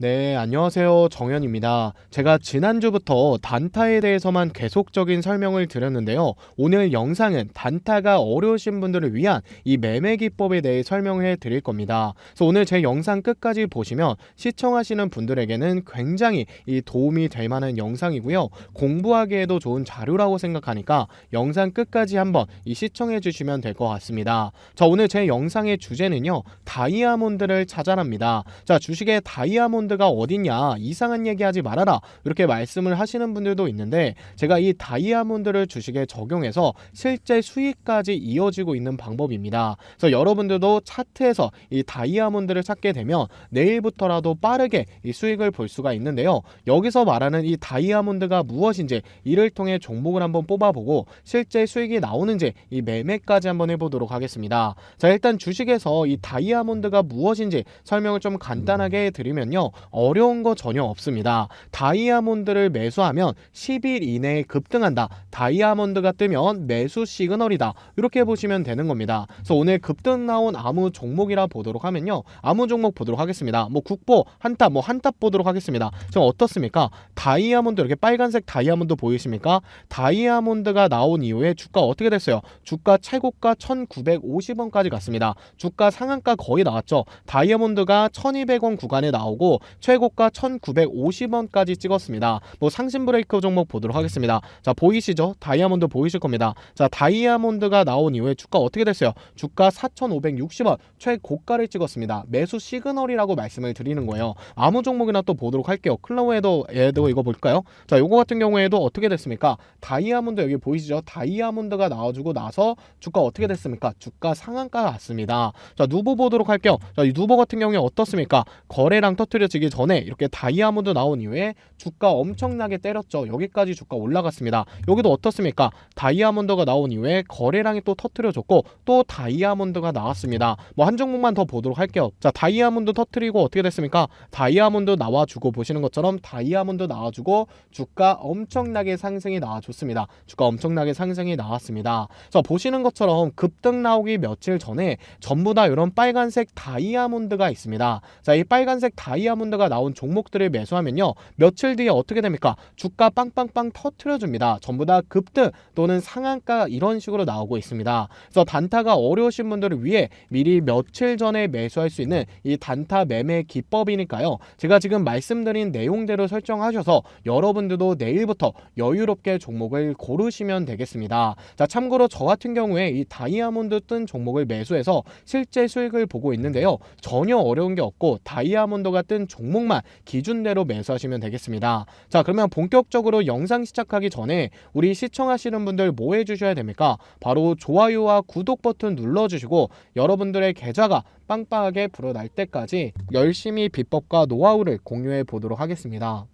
네, 안녕하세요. 정현입니다. 제가 지난주부터 단타에 대해서만 계속적인 설명을 드렸는데요. 오늘 영상은 단타가 어려우신 분들을 위한 이 매매 기법에 대해 설명을 해 드릴 겁니다. 그래서 오늘 제 영상 끝까지 보시면 시청하시는 분들에게는 굉장히 이 도움이 될 만한 영상이고요. 공부하기에도 좋은 자료라고 생각하니까 영상 끝까지 한번 이 시청해 주시면 될 것 같습니다. 자, 오늘 제 영상의 주제는요. 다이아몬드를 찾아랍니다. 자, 주식의 다이아몬드 가 어딨냐? 이상한 얘기하지 말아라. 이렇게 말씀을 하시는 분들도 있는데 제가 이 다이아몬드를 주식에 적용해서 실제 수익까지 이어지고 있는 방법입니다. 그래서 여러분들도 차트에서 이 다이아몬드를 찾게 되면 내일부터라도 빠르게 이 수익을 볼 수가 있는데요. 여기서 말하는 이 다이아몬드가 무엇인지 이를 통해 종목을 한번 뽑아보고 실제 수익이 나오는지 이 매매까지 한번 해보도록 하겠습니다. 자 일단 주식에서 이 다이아몬드가 무엇인지 설명을 좀 간단하게 드리면요. 어려운 거 전혀 없습니다. 다이아몬드를 매수하면 10일 이내에 급등한다. 다이아몬드가 뜨면 매수 시그널이다. 이렇게 보시면 되는 겁니다. 그래서 오늘 급등 나온 아무 종목이라 보도록 하면요. 아무 종목 보도록 하겠습니다. 뭐 국보, 한탑, 뭐 한탑 보도록 하겠습니다. 지금 어떻습니까? 다이아몬드 이렇게 빨간색 다이아몬드 보이십니까? 다이아몬드가 나온 이후에 주가 어떻게 됐어요? 주가 최고가 1,950원까지 갔습니다. 주가 상한가 거의 나왔죠. 다이아몬드가 1,200원 구간에 나오고 최고가 1,950원까지 찍었습니다. 뭐 상신 브레이크 종목 보도록 하겠습니다. 자, 보이시죠? 다이아몬드 보이실 겁니다. 자, 다이아몬드가 나온 이후에 주가 어떻게 됐어요? 주가 4,560원 최고가를 찍었습니다. 매수 시그널이라고 말씀을 드리는 거예요. 아무 종목이나 또 보도록 할게요. 클로우에도 얘도 이거 볼까요? 자, 요거 같은 경우에도 어떻게 됐습니까? 다이아몬드 여기 보이시죠? 다이아몬드가 나와주고 나서 주가 어떻게 됐습니까? 주가 상한가가 왔습니다. 자, 누보 보도록 할게요. 자, 이 누보 같은 경우에 어떻습니까? 거래량 터트려지 기 전에 이렇게 다이아몬드 나온 이후에 주가 엄청나게 때렸죠. 여기까지 주가 올라갔습니다. 여기도 어떻습니까? 다이아몬드가 나온 이후에 거래량이 또 터트려졌고 또 다이아몬드가 나왔습니다. 뭐 한 종목만 더 보도록 할게요. 자, 다이아몬드 터트리고 어떻게 됐습니까? 다이아몬드 나와주고 보시는 것처럼 다이아몬드 나와주고 주가 엄청나게 상승이 나와줬습니다. 주가 엄청나게 상승이 나왔습니다. 자, 보시는 것처럼 급등 나오기 며칠 전에 전부 다 이런 빨간색 다이아몬드가 있습니다. 자, 이 빨간색 다이아몬드 가 나온 종목들을 매수하면요. 며칠 뒤에 어떻게 됩니까? 주가 빵빵빵 터트려줍니다. 전부 다 급등 또는 상한가 이런 식으로 나오고 있습니다. 그래서 단타가 어려우신 분들을 위해 미리 며칠 전에 매수할 수 있는 이 단타 매매 기법이니까요. 제가 지금 말씀드린 내용대로 설정하셔서 여러분들도 내일부터 여유롭게 종목을 고르시면 되겠습니다. 자, 참고로 저 같은 경우에 이 다이아몬드 뜬 종목을 매수해서 실제 수익을 보고 있는데요. 전혀 어려운 게 없고 다이아몬드가 뜬 종목만 기준대로 매수하시면 되겠습니다. 자, 그러면 본격적으로 영상 시작하기 전에 우리 시청하시는 분들 뭐 해주셔야 됩니까? 바로 좋아요와 구독 버튼 눌러주시고 여러분들의 계좌가 빵빵하게 불어날 때까지 열심히 비법과 노하우를 공유해 보도록 하겠습니다.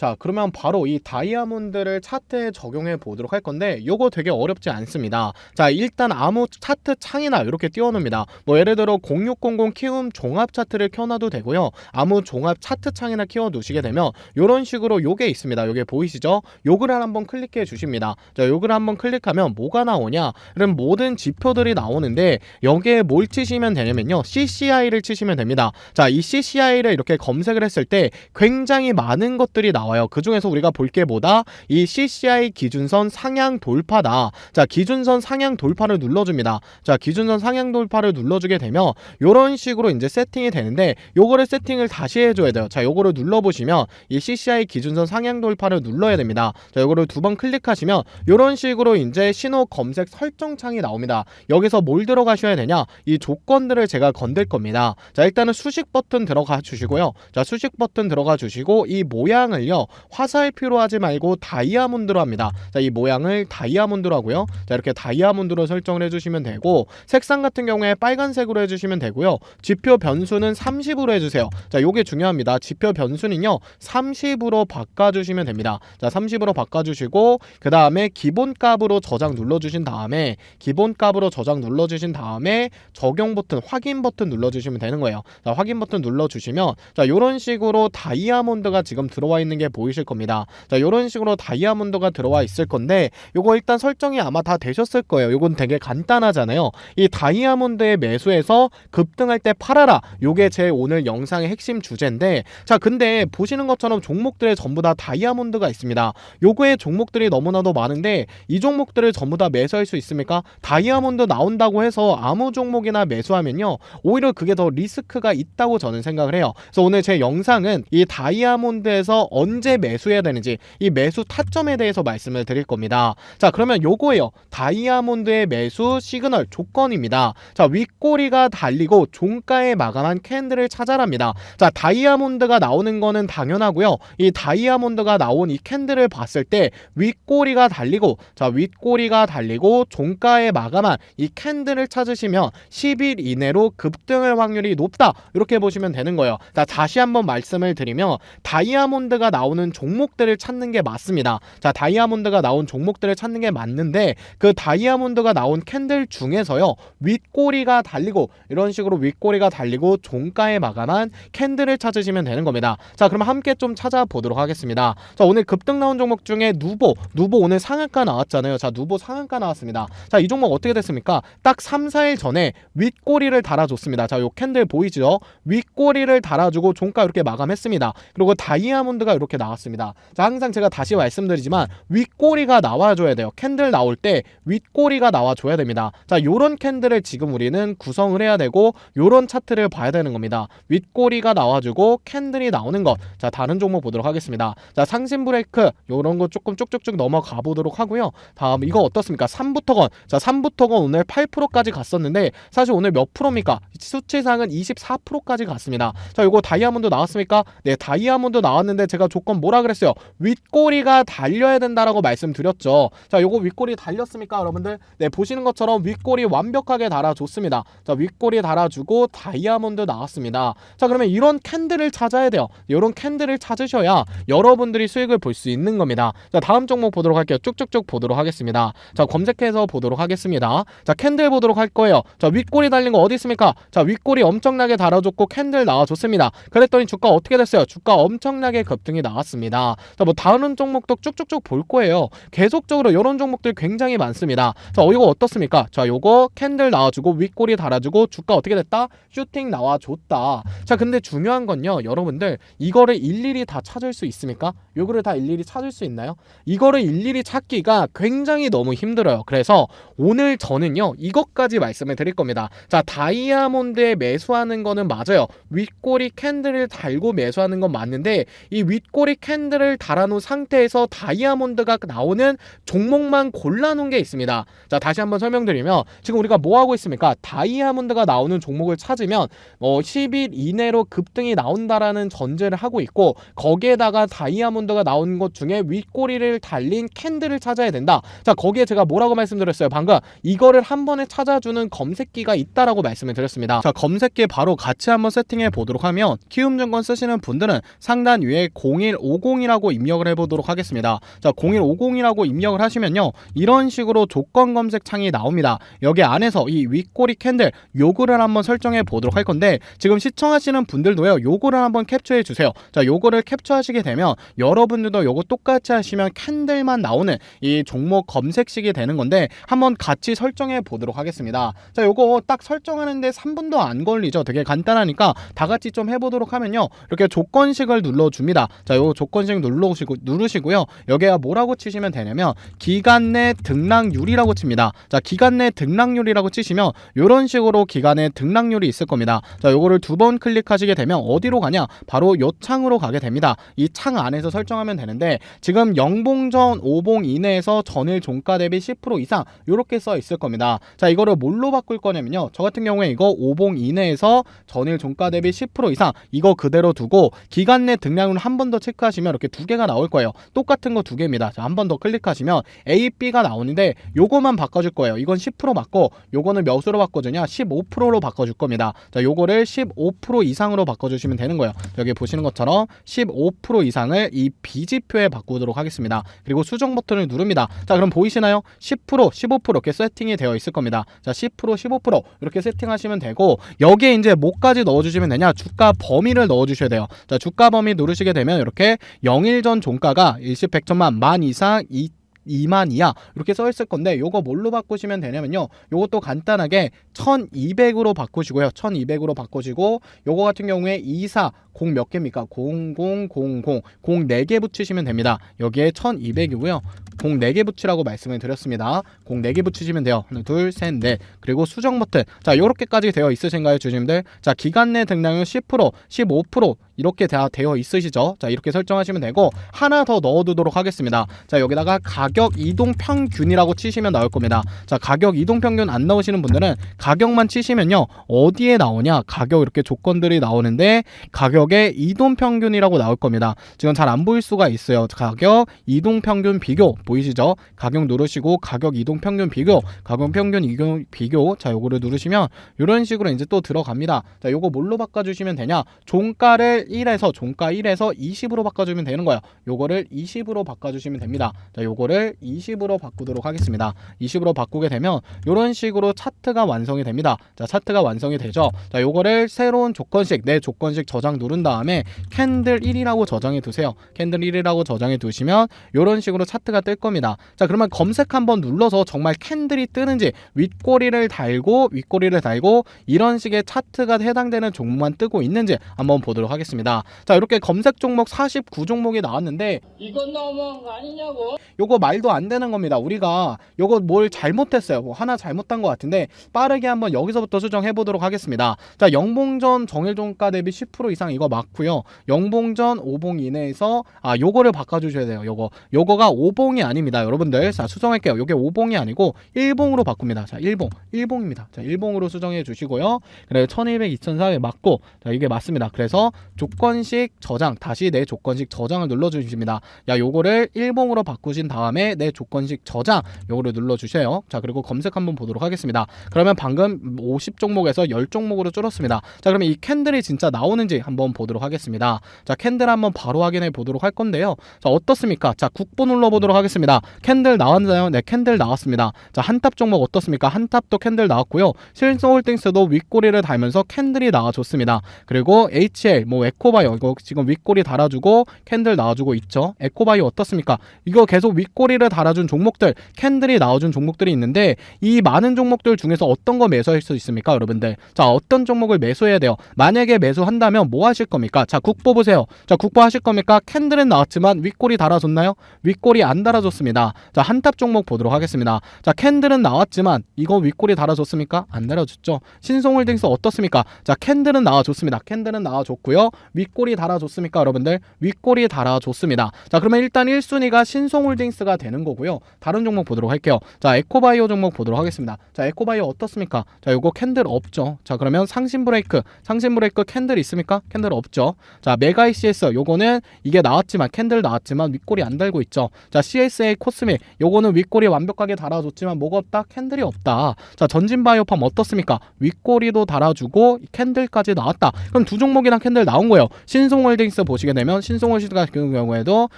자 그러면 바로 이 다이아몬드를 차트에 적용해 보도록 할 건데 요거 되게 어렵지 않습니다. 자 일단 아무 차트 창이나 이렇게 띄워놓습니다. 뭐 예를 들어 0600 키움 종합 차트를 켜놔도 되고요. 아무 종합 차트 창이나 키워 두시게 되면 요런 식으로 요게 있습니다. 요게 보이시죠? 요걸 한번 클릭해 주십니다. 자 요걸 한번 클릭하면 뭐가 나오냐? 그럼 모든 지표들이 나오는데 여기에 뭘 치시면 되냐면요. CCI를 치시면 됩니다. 자 이 CCI를 이렇게 검색을 했을 때 굉장히 많은 것들이 나와요 나와요. 그 중에서 우리가 볼 게 뭐다? 이 CCI 기준선 상향 돌파다. 자, 기준선 상향 돌파를 눌러줍니다. 자, 기준선 상향 돌파를 눌러주게 되면 이런 식으로 이제 세팅이 되는데 요거를 세팅을 다시 해줘야 돼요. 자, 요거를 눌러보시면 이 CCI 기준선 상향 돌파를 눌러야 됩니다. 자, 요거를 두 번 클릭하시면 이런 식으로 이제 신호 검색 설정 창이 나옵니다. 여기서 뭘 들어가셔야 되냐? 이 조건들을 제가 건들 겁니다. 자, 일단은 수식 버튼 들어가 주시고요. 자, 수식 버튼 들어가 주시고 이 모양을요. 화살표로 하지 말고 다이아몬드로 합니다. 자, 이 모양을 다이아몬드로 하고요. 자, 이렇게 다이아몬드로 설정을 해주시면 되고 색상 같은 경우에 빨간색으로 해주시면 되고요. 지표 변수는 30으로 해주세요. 자, 요게 중요합니다. 지표 변수는요 30으로 바꿔주시면 됩니다. 자, 30으로 바꿔주시고 그 다음에 기본값으로 저장 눌러주신 다음에 기본값으로 저장 눌러주신 다음에 적용 버튼 확인 버튼 눌러주시면 되는 거예요. 자, 확인 버튼 눌러주시면 자, 요런 식으로 다이아몬드가 지금 들어와 있는 게게 보이실 겁니다. 자, 이런 식으로 다이아몬드가 들어와 있을 건데 요거 일단 설정이 아마 다 되셨을 거예요. 요건 되게 간단하잖아요. 이 다이아몬드의 매수에서 급등할 때 팔아라. 요게 제 오늘 영상의 핵심 주제인데 자, 근데 보시는 것처럼 종목들에 전부 다 다이아몬드가 있습니다. 요거의 종목들이 너무나도 많은데 이 종목들을 전부 다 매수할 수 있습니까? 다이아몬드 나온다고 해서 아무 종목이나 매수하면요. 오히려 그게 더 리스크가 있다고 저는 생각을 해요. 그래서 오늘 제 영상은 이 다이아몬드에서 언제 매수해야 되는지 이 매수 타점에 대해서 말씀을 드릴 겁니다. 자, 그러면 요거예요. 다이아몬드의 매수 시그널 조건입니다. 자, 윗꼬리가 달리고 종가에 마감한 캔들을 찾아랍니다. 자, 다이아몬드가 나오는 거는 당연하고요. 이 다이아몬드가 나온 이 캔들을 봤을 때 윗꼬리가 달리고 자, 윗꼬리가 달리고 종가에 마감한 이 캔들을 찾으시면 10일 이내로 급등할 확률이 높다. 이렇게 보시면 되는 거예요. 자, 다시 한번 말씀을 드리면 다이아몬드가 나 오는 종목들을 찾는 게 맞습니다. 자, 다이아몬드가 나온 종목들을 찾는 게 맞는데 그 다이아몬드가 나온 캔들 중에서요. 윗꼬리가 달리고 이런 식으로 윗꼬리가 달리고 종가에 마감한 캔들을 찾으시면 되는 겁니다. 자, 그럼 함께 좀 찾아보도록 하겠습니다. 자, 오늘 급등 나온 종목 중에 누보, 누보 오늘 상한가 나왔잖아요. 자, 누보 상한가 나왔습니다. 자, 이 종목 어떻게 됐습니까? 딱 3, 4일 전에 윗꼬리를 달아줬습니다. 자, 요 캔들 보이죠? 윗꼬리를 달아주고 종가 이렇게 마감했습니다. 그리고 다이아몬드가 이렇게 나왔습니다. 자, 항상 제가 다시 말씀드리지만 윗꼬리가 나와줘야 돼요. 캔들 나올 때 윗꼬리가 나와줘야 됩니다. 자, 요런 캔들을 지금 우리는 구성을 해야 되고 요런 차트를 봐야 되는 겁니다. 윗꼬리가 나와주고 캔들이 나오는 것. 자, 다른 종목 보도록 하겠습니다. 자, 상신 브레이크 요런 거 조금 쭉쭉쭉 넘어가 보도록 하고요. 다음 이거 어떻습니까? 3부터건. 자, 3부터건 오늘 8%까지 갔었는데 사실 오늘 몇 프로입니까? 수치상은 24%까지 갔습니다. 자, 요거 다이아몬드 나왔습니까? 네, 다이아몬드 나왔는데 제가 조건 뭐라 그랬어요? 윗꼬리가 달려야 된다라고 말씀드렸죠. 자, 요거 윗꼬리 달렸습니까, 여러분들? 네, 보시는 것처럼 윗꼬리 완벽하게 달아줬습니다. 자, 윗꼬리 달아주고 다이아몬드 나왔습니다. 자, 그러면 이런 캔들을 찾아야 돼요. 이런 캔들을 찾으셔야 여러분들이 수익을 볼 수 있는 겁니다. 자, 다음 종목 보도록 할게요. 쭉쭉쭉 보도록 하겠습니다. 자, 검색해서 보도록 하겠습니다. 자, 캔들 보도록 할 거예요. 자, 윗꼬리 달린 거 어디 있습니까? 자, 윗꼬리 엄청나게 달아줬고 캔들 나와줬습니다. 그랬더니 주가 어떻게 됐어요? 주가 엄청나게 급등이 나 왔습니다. 자, 뭐 다른 종목도 쭉쭉쭉 볼 거예요. 계속적으로 이런 종목들 굉장히 많습니다. 자, 어, 이거 어떻습니까? 자, 요거 캔들 나와주고 윗꼬리 달아주고 주가 어떻게 됐다? 슈팅 나와줬다. 자, 근데 중요한 건요, 여러분들 이거를 일일이 다 찾을 수 있습니까? 요거를 다 일일이 찾을 수 있나요? 이거를 일일이 찾기가 굉장히 너무 힘들어요. 그래서 오늘 저는요, 이것까지 말씀을 드릴 겁니다. 자, 다이아몬드에 매수하는 거는 맞아요. 윗꼬리 캔들을 달고 매수하는 건 맞는데 이 윗꼬리 캔들을 달아놓은 상태에서 다이아몬드가 나오는 종목만 골라놓은 게 있습니다. 자, 다시 한번 설명드리면 지금 우리가 뭐 하고 있습니까? 다이아몬드가 나오는 종목을 찾으면 어, 10일 이내로 급등이 나온다라는 전제를 하고 있고 거기에다가 다이아몬드가 나온 것 중에 윗꼬리를 달린 캔들을 찾아야 된다. 자, 거기에 제가 뭐라고 말씀드렸어요? 방금 이거를 한 번에 찾아주는 검색기가 있다라고 말씀을 드렸습니다. 자, 검색기 바로 같이 한번 세팅해 보도록 하면 키움증권 쓰시는 분들은 상단 위에 0150이라고 입력을 해보도록 하겠습니다. 자, 0150이라고 입력을 하시면요. 이런 식으로 조건 검색 창이 나옵니다. 여기 안에서 이 윗꼬리 캔들 요거를 한번 설정해 보도록 할 건데 지금 시청하시는 분들도요. 요거를 한번 캡처해 주세요. 자, 요거를 캡처하시게 되면 여러분들도 요거 똑같이 하시면 캔들만 나오는 이 종목 검색식이 되는 건데 한번 같이 설정해 보도록 하겠습니다. 자, 요거 딱 설정하는데 3분도 안 걸리죠. 되게 간단하니까 다 같이 좀 해보도록 하면요. 이렇게 조건식을 눌러줍니다. 자, 요 조건식 눌러시고 누르시고요. 여기가 뭐라고 치시면 되냐면 기간 내 등락률이라고 칩니다. 자, 기간 내 등락률이라고 치시면 이런 식으로 기간 내 등락률이 있을 겁니다. 자, 요거를 두 번 클릭하시게 되면 어디로 가냐? 바로 요 창으로 가게 됩니다. 이 창 안에서 설정하면 되는데 지금 영봉전 5봉 이내에서 전일 종가 대비 10% 이상 이렇게 써 있을 겁니다. 자, 이거를 뭘로 바꿀 거냐면요. 저 같은 경우에 이거 5봉 이내에서 전일 종가 대비 10% 이상 이거 그대로 두고 기간 내 등락률 한 번 더 체크하시면 이렇게 두 개가 나올 거예요. 똑같은 거 두 개입니다. 자, 한 번 더 클릭하시면 A, B가 나오는데 요거만 바꿔줄 거예요. 이건 10% 맞고 요거는 몇으로 바꿔주냐? 15%로 바꿔줄 겁니다. 자, 요거를 15% 이상으로 바꿔주시면 되는 거예요. 여기 보시는 것처럼 15% 이상을 이 B지표에 바꾸도록 하겠습니다. 그리고 수정 버튼을 누릅니다. 자, 그럼 보이시나요? 10%, 15% 이렇게 세팅이 되어 있을 겁니다. 자, 10%, 15% 이렇게 세팅하시면 되고 여기에 이제 뭐까지 넣어주시면 되냐? 주가 범위를 넣어주셔야 돼요. 자, 주가 범위 누르시게 되면 이렇게 0일 전 종가가 일시 100천만 만 이상 이 2만 이하 이렇게 써 있을 건데 요거 뭘로 바꾸시면 되냐면요. 요것도 간단하게 1200으로 바꾸시고요. 1200으로 바꾸시고 요거 같은 경우에 24 0몇 개입니까? 0000 0 04개 붙이시면 됩니다. 여기에 1200이고요. 0 4개 붙이라고 말씀을 드렸습니다. 0 4개 붙이시면 돼요. 하나, 둘, 셋, 넷. 그리고 수정 버튼. 자, 요렇게까지 되어 있으신가요, 주님들? 자, 기간 내 등량은 10%, 15% 이렇게 다 되어 있으시죠? 자, 이렇게 설정하시면 되고 하나 더 넣어 두도록 하겠습니다. 자, 여기다가 가격 이동 평균이라고 치시면 나올 겁니다. 자, 가격 이동 평균 안 넣으시는 분들은 가격만 치시면요. 어디에 나오냐? 가격 이렇게 조건들이 나오는데 가격의 이동 평균이라고 나올 겁니다. 지금 잘 안 보일 수가 있어요. 가격 이동 평균 비교 보이시죠? 가격 누르시고 가격 이동 평균 비교, 가격 평균 이동 비교. 자, 요거를 누르시면 이런 식으로 이제 또 들어갑니다. 자, 요거 뭘로 바꿔 주시면 되냐? 종가를 1에서 종가 1에서 20으로 바꿔 주면 되는 거예요. 요거를 20으로 바꿔 주시면 됩니다. 자, 요거를 20으로 바꾸도록 하겠습니다. 20으로 바꾸게 되면 이런 식으로 차트가 완성이 됩니다. 자, 차트가 완성이 되죠. 자, 요거를 새로운 조건식 내 조건식 저장 누른 다음에 캔들 1이라고 저장해 두세요. 캔들 1이라고 저장해 두시면 이런 식으로 차트가 뜰 겁니다. 자, 그러면 검색 한번 눌러서 정말 캔들이 뜨는지 윗꼬리를 달고 윗꼬리를 달고 이런 식의 차트가 해당되는 종목만 뜨고 있는지 한번 보도록 하겠습니다. 자, 이렇게 검색 종목 49 종목이 나왔는데 이건 너무한 거 아니냐고? 요거 말도 안 되는 겁니다. 우리가 요거 뭘 잘못했어요. 뭐 하나 잘못한 것 같은데 빠르게 한번 여기서부터 수정해 보도록 하겠습니다. 자, 영봉전 정일 종가 대비 10% 이상 이거 맞고요. 영봉전 5봉 이내에서 아 요거를 바꿔 주셔야 돼요. 요거 요거가 5봉이 아닙니다. 여러분들 자 수정할게요. 요게 5봉이 아니고 1봉으로 바꿉니다. 자 1봉 1봉입니다. 자 1봉으로 수정해 주시고요. 그래 1200 2400 맞고 자 이게 맞습니다. 그래서 조건식 저장 다시 내 조건식 저장을 눌러 주십니다. 야 요거를 1봉으로 바꾸신 다음에 내 조건식 저장 요거를 눌러 주세요. 자 그리고 검색 한번 보도록 하겠습니다. 그러면 방금 50 종목에서 10 종목으로 줄었습니다. 자 그러면 이 캔들이 진짜 나오는지 한번 보도록 하겠습니다. 자 캔들 한번 바로 확인해 보도록 할 건데요. 자 어떻습니까? 자 국보 눌러 보도록 하겠습니다. 캔들 나왔나요? 네 캔들 나왔습니다. 자 한탑 종목 어떻습니까? 한탑도 캔들 나왔고요. 실소홀딩스도 윗꼬리를 달면서 캔들이 나와줬습니다. 그리고 HL 뭐 에코바이오 이거 지금 윗꼬리 달아주고 캔들 나와주고 있죠. 에코바이오 어떻습니까? 이거 계속 윗꼬리를 달아준 종목들 캔들이 나와준 종목들이 있는데 이 많은 종목들 중에서 어떤 거 매수할 수 있습니까, 여러분들? 자 어떤 종목을 매수해야 돼요? 만약에 매수한다면 뭐 하실 겁니까? 자 국보 보세요. 자 국보 하실 겁니까? 캔들은 나왔지만 윗꼬리 달아줬나요? 윗꼬리 안 달아 줬습니다. 자 한탑 종목 보도록 하겠습니다. 자 캔들은 나왔지만 이거 윗꼬리 달아줬습니까? 안 달아줬죠. 신송홀딩스 어떻습니까? 자 캔들은 나와줬습니다. 캔들은 나와줬고요. 윗꼬리 달아줬습니까, 여러분들? 윗꼬리 달아줬습니다. 자 그러면 일단 1순위가 신송홀딩스가 되는 거고요. 다른 종목 보도록 할게요. 자 에코바이오 종목 보도록 하겠습니다. 자 에코바이오 어떻습니까? 자 요거 캔들 없죠. 자 그러면 상신 브레이크, 상신 브레이크 캔들 있습니까? 캔들 없죠. 자 메가 ECS 요거는 이게 나왔지만 캔들 나왔지만 윗꼬리 안 달고 있죠. 자 CSA 코스메 요거는 윗꼬리 완벽하게 달아줬지만 뭐가 없다? 캔들이 없다. 자 전진 바이오팜 어떻습니까? 윗꼬리도 달아주고 캔들까지 나왔다. 그럼 두 종목이랑 캔들 나온 거예요. 신송홀딩스 보시게 되면 신송홀딩스 같은 경우에도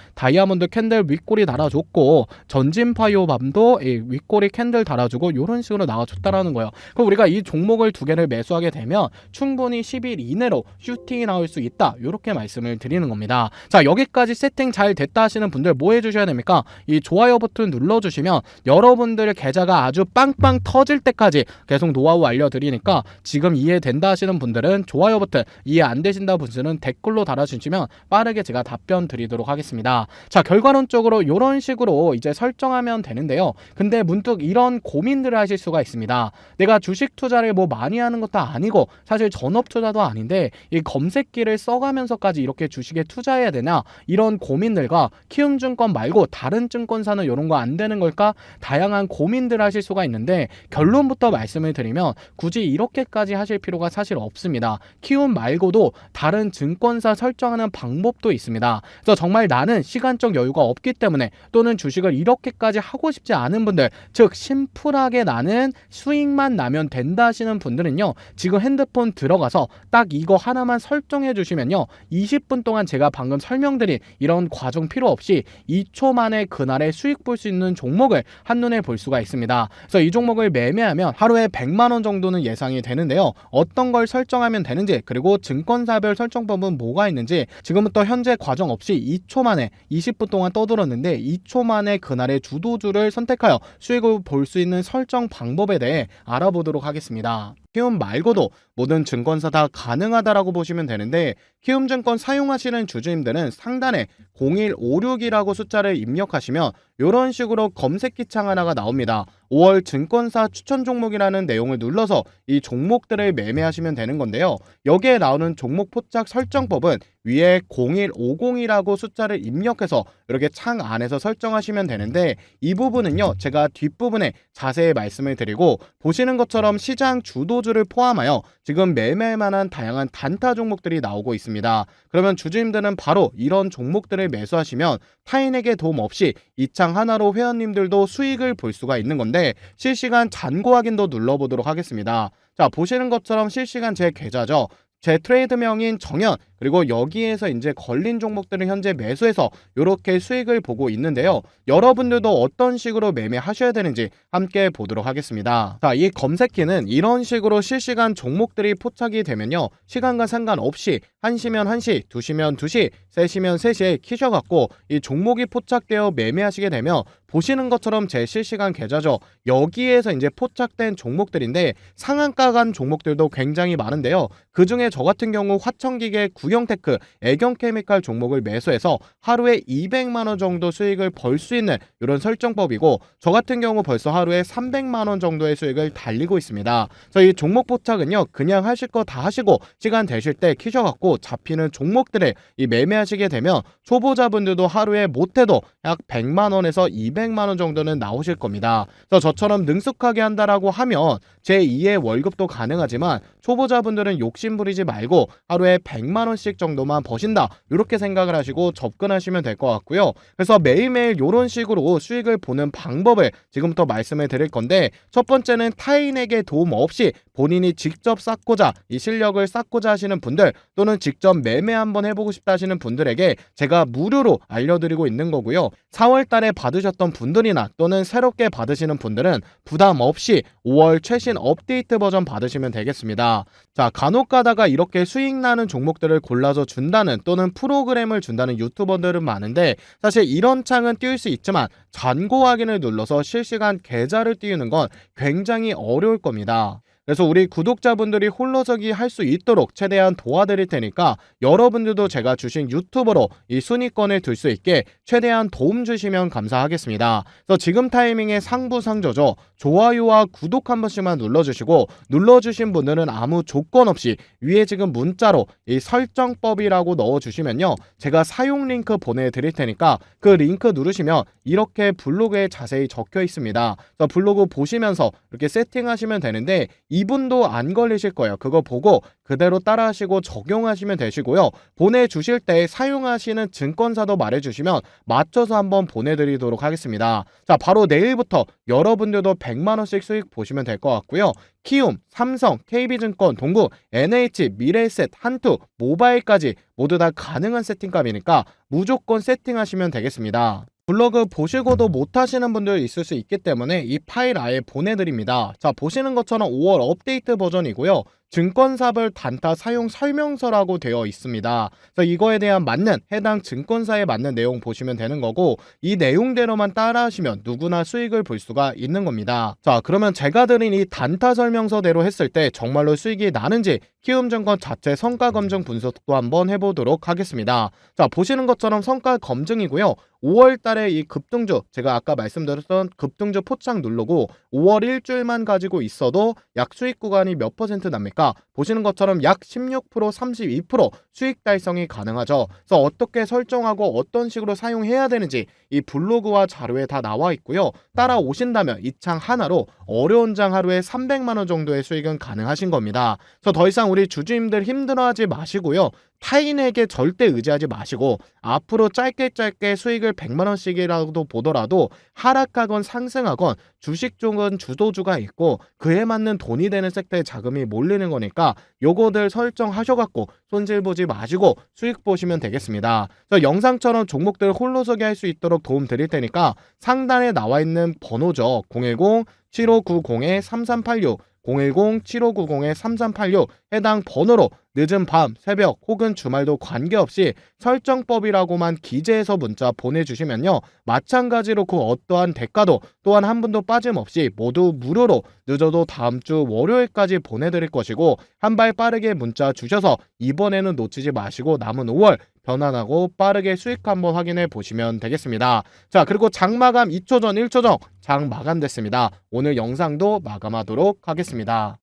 다이아몬드 캔들 윗꼬리 달아줬고 전진 바이오팜도 이 윗꼬리 캔들 달아주고 이런 식으로 나와줬다라는 거예요. 그럼 우리가 이 종목을 두 개를 매수하게 되면 충분히 10일 이내로 슈팅이 나올 수 있다. 이렇게 말씀을 드리는 겁니다. 자 여기까지 세팅 잘 됐다 하시는 분들 뭐 해주셔야 됩니까? 이 좋아요 버튼 눌러주시면 여러분들의 계좌가 아주 빵빵 터질 때까지 계속 노하우 알려드리니까 지금 이해된다 하시는 분들은 좋아요 버튼 이해 안 되신다 분들은 댓글로 달아주시면 빠르게 제가 답변 드리도록 하겠습니다. 자 결과론적으로 이런 식으로 이제 설정하면 되는데요. 근데 문득 이런 고민들을 하실 수가 있습니다. 내가 주식 투자를 뭐 많이 하는 것도 아니고 사실 전업 투자도 아닌데 이 검색기를 써가면서까지 이렇게 주식에 투자해야 되나 이런 고민들과 키움증권 말고 다른 증권사는 이런 거 안 되는 걸까 다양한 고민들을 하실 수가 있는데 결론부터 말씀을 드리면 굳이 이렇게까지 하실 필요가 사실 없습니다. 키움 말고도 다른 증권사 설정하는 방법도 있습니다. 그래서 정말 나는 시간적 여유가 없기 때문에 또는 주식을 이렇게까지 하고 싶지 않은 분들 즉 심플하게 나는 수익만 나면 된다 하시는 분들은요 지금 핸드폰 들어가서 딱 이거 하나만 설정해 주시면요 20분 동안 제가 방금 설명드린 이런 과정 필요 없이 2초 만에 그 날의 수익 볼 수 있는 종목을 한눈에 볼 수가 있습니다 그래서 이 종목을 매매하면 하루에 100만 원 정도는 예상이 되는데요 어떤 걸 설정하면 되는지 그리고 증권사별 설정 설정법은 뭐가 있는지 지금부터 현재 과정 없이 2초 만에 20분 동안 떠들었는데 2초 만에 그날의 주도주를 선택하여 수익을 볼 수 있는 설정 방법에 대해 알아보도록 하겠습니다. 키움 말고도 모든 증권사 다 가능하다라고 보시면 되는데 키움증권 사용하시는 주주님들은 상단에 0156이라고 숫자를 입력하시면 이런 식으로 검색기 창 하나가 나옵니다. 5월 증권사 추천 종목이라는 내용을 눌러서 이 종목들을 매매하시면 되는 건데요. 여기에 나오는 종목 포착 설정법은 위에 0150이라고 숫자를 입력해서 이렇게 창 안에서 설정하시면 되는데 이 부분은요 제가 뒷부분에 자세히 말씀을 드리고 보시는 것처럼 시장 주도주를 포함하여 지금 매매할 만한 다양한 단타 종목들이 나오고 있습니다. 그러면 주주님들은 바로 이런 종목들을 매수하시면 타인에게 도움 없이 이 창 하나로 회원님들도 수익을 볼 수가 있는 건데 실시간 잔고 확인도 눌러보도록 하겠습니다. 자 보시는 것처럼 실시간 제 계좌죠. 제 트레이드명인 정현 그리고 여기에서 이제 걸린 종목들을 현재 매수해서 이렇게 수익을 보고 있는데요. 여러분들도 어떤 식으로 매매하셔야 되는지 함께 보도록 하겠습니다. 자, 이 검색기는 이런 식으로 실시간 종목들이 포착이 되면요. 시간과 상관없이 1시면 1시, 2시면 2시, 3시면 3시에 키셔갖고 이 종목이 포착되어 매매하시게 되면 보시는 것처럼 제 실시간 계좌죠. 여기에서 이제 포착된 종목들인데 상한가 간 종목들도 굉장히 많은데요. 그 중에 저 같은 경우 화천기계 구경테크, 애경케미칼 종목을 매수해서 하루에 200만 원 정도 수익을 벌 수 있는 이런 설정법이고 저 같은 경우 벌써 하루에 300만 원 정도의 수익을 달리고 있습니다. 그래서 이 종목 포착은요 그냥 하실 거 다 하시고 시간 되실 때 키셔갖고 잡히는 종목들을 이 매매하시게 되면 초보자분들도 하루에 못해도 약 100만 원에서 200만 원 정도는 나오실 겁니다. 그래서 저처럼 능숙하게 한다라고 하면 제 2의 월급도 가능하지만 초보자분들은 욕심 부리지 말고 하루에 100만 원씩 정도만 버신다. 이렇게 생각을 하시고 접근하시면 될 것 같고요. 그래서 매일매일 이런 식으로 수익을 보는 방법을 지금부터 말씀을 드릴 건데 첫 번째는 타인에게 도움 없이 본인이 직접 쌓고자 이 실력을 쌓고자 하시는 분들 또는 직접 매매 한번 해보고 싶다 하시는 분들에게 제가 무료로 알려드리고 있는 거고요. 4월 달에 받으셨던 분들이나 또는 새롭게 받으시는 분들은 부담 없이 5월 최신 업데이트 버전 받으시면 되겠습니다. 자, 간혹 가다가 이렇게 수익 나는 종목들을 골라서 준다는 또는 프로그램을 준다는 유튜버들은 많은데 사실 이런 창은 띄울 수 있지만 잔고 확인을 눌러서 실시간 계좌를 띄우는 건 굉장히 어려울 겁니다. 그래서 우리 구독자분들이 홀로서기 할 수 있도록 최대한 도와드릴 테니까 여러분들도 제가 주신 유튜버로 이 순위권을 들수 있게 최대한 도움 주시면 감사하겠습니다. 그래서 지금 타이밍에 상부상조죠. 좋아요와 구독 한 번씩만 눌러주시고 눌러주신 분들은 아무 조건 없이 위에 지금 문자로 이 설정법이라고 넣어주시면요. 제가 사용 링크 보내드릴 테니까 그 링크 누르시면 이렇게 블로그에 자세히 적혀 있습니다. 블로그 보시면서 이렇게 세팅하시면 되는데 이분도 안 걸리실 거예요. 그거 보고 그대로 따라하시고 적용하시면 되시고요. 보내주실 때 사용하시는 증권사도 말해주시면 맞춰서 한번 보내드리도록 하겠습니다. 자, 바로 내일부터 여러분들도 100만원씩 수익 보시면 될 것 같고요. 키움, 삼성, KB증권, 동구, NH, 미래에셋, 한투, 모바일까지 모두 다 가능한 세팅값이니까 무조건 세팅하시면 되겠습니다. 블로그 보시고도 못하시는 분들 있을 수 있기 때문에 이 파일 아예 보내드립니다. 자, 보시는 것처럼 5월 업데이트 버전이고요. 증권사별 단타 사용 설명서라고 되어 있습니다. 그래서 이거에 대한 맞는 해당 증권사에 맞는 내용 보시면 되는 거고 이 내용대로만 따라하시면 누구나 수익을 볼 수가 있는 겁니다. 자, 그러면 제가 드린 이 단타 설명서대로 했을 때 정말로 수익이 나는지 키움증권 자체 성과 검증 분석도 한번 해보도록 하겠습니다. 자, 보시는 것처럼 성과 검증이고요. 5월 달에 이 급등주, 제가 아까 말씀드렸던 급등주 포착 누르고 5월 일주일만 가지고 있어도 약 수익 구간이 몇 퍼센트 납니까? 보시는 것처럼 약 16%, 32% 수익 달성이 가능하죠. 그래서 어떻게 설정하고 어떤 식으로 사용해야 되는지 이 블로그와 자료에 다 나와 있고요. 따라오신다면 이 창 하나로 어려운 장 하루에 300만 원 정도의 수익은 가능하신 겁니다. 그래서 더 이상 우리 주주님들 힘들어하지 마시고요. 타인에게 절대 의지하지 마시고 앞으로 짧게 짧게 수익을 100만 원씩이라도 보더라도 하락하건 상승하건 주식 쪽은 주도주가 있고 그에 맞는 돈이 되는 섹터에 자금이 몰리는 거니까 요거들 설정하셔갖고 손실 보지 마시고 수익 보시면 되겠습니다. 그래서 영상처럼 종목들 홀로서기 할수 있도록 도움 드릴 테니까 상단에 나와 있는 번호죠. 010 7590-3386 010-7590-3386 해당 번호로 늦은 밤, 새벽 혹은 주말도 관계없이 설정법이라고만 기재해서 문자 보내주시면요. 마찬가지로 그 어떠한 대가도 또한 한 분도 빠짐없이 모두 무료로 늦어도 다음 주 월요일까지 보내드릴 것이고 한 발 빠르게 문자 주셔서 이번에는 놓치지 마시고 남은 5월 편안하고 빠르게 수익 한번 확인해 보시면 되겠습니다. 자 그리고 장 마감 2초 전 1초 전 장 마감됐습니다. 오늘 영상도 마감하도록 하겠습니다.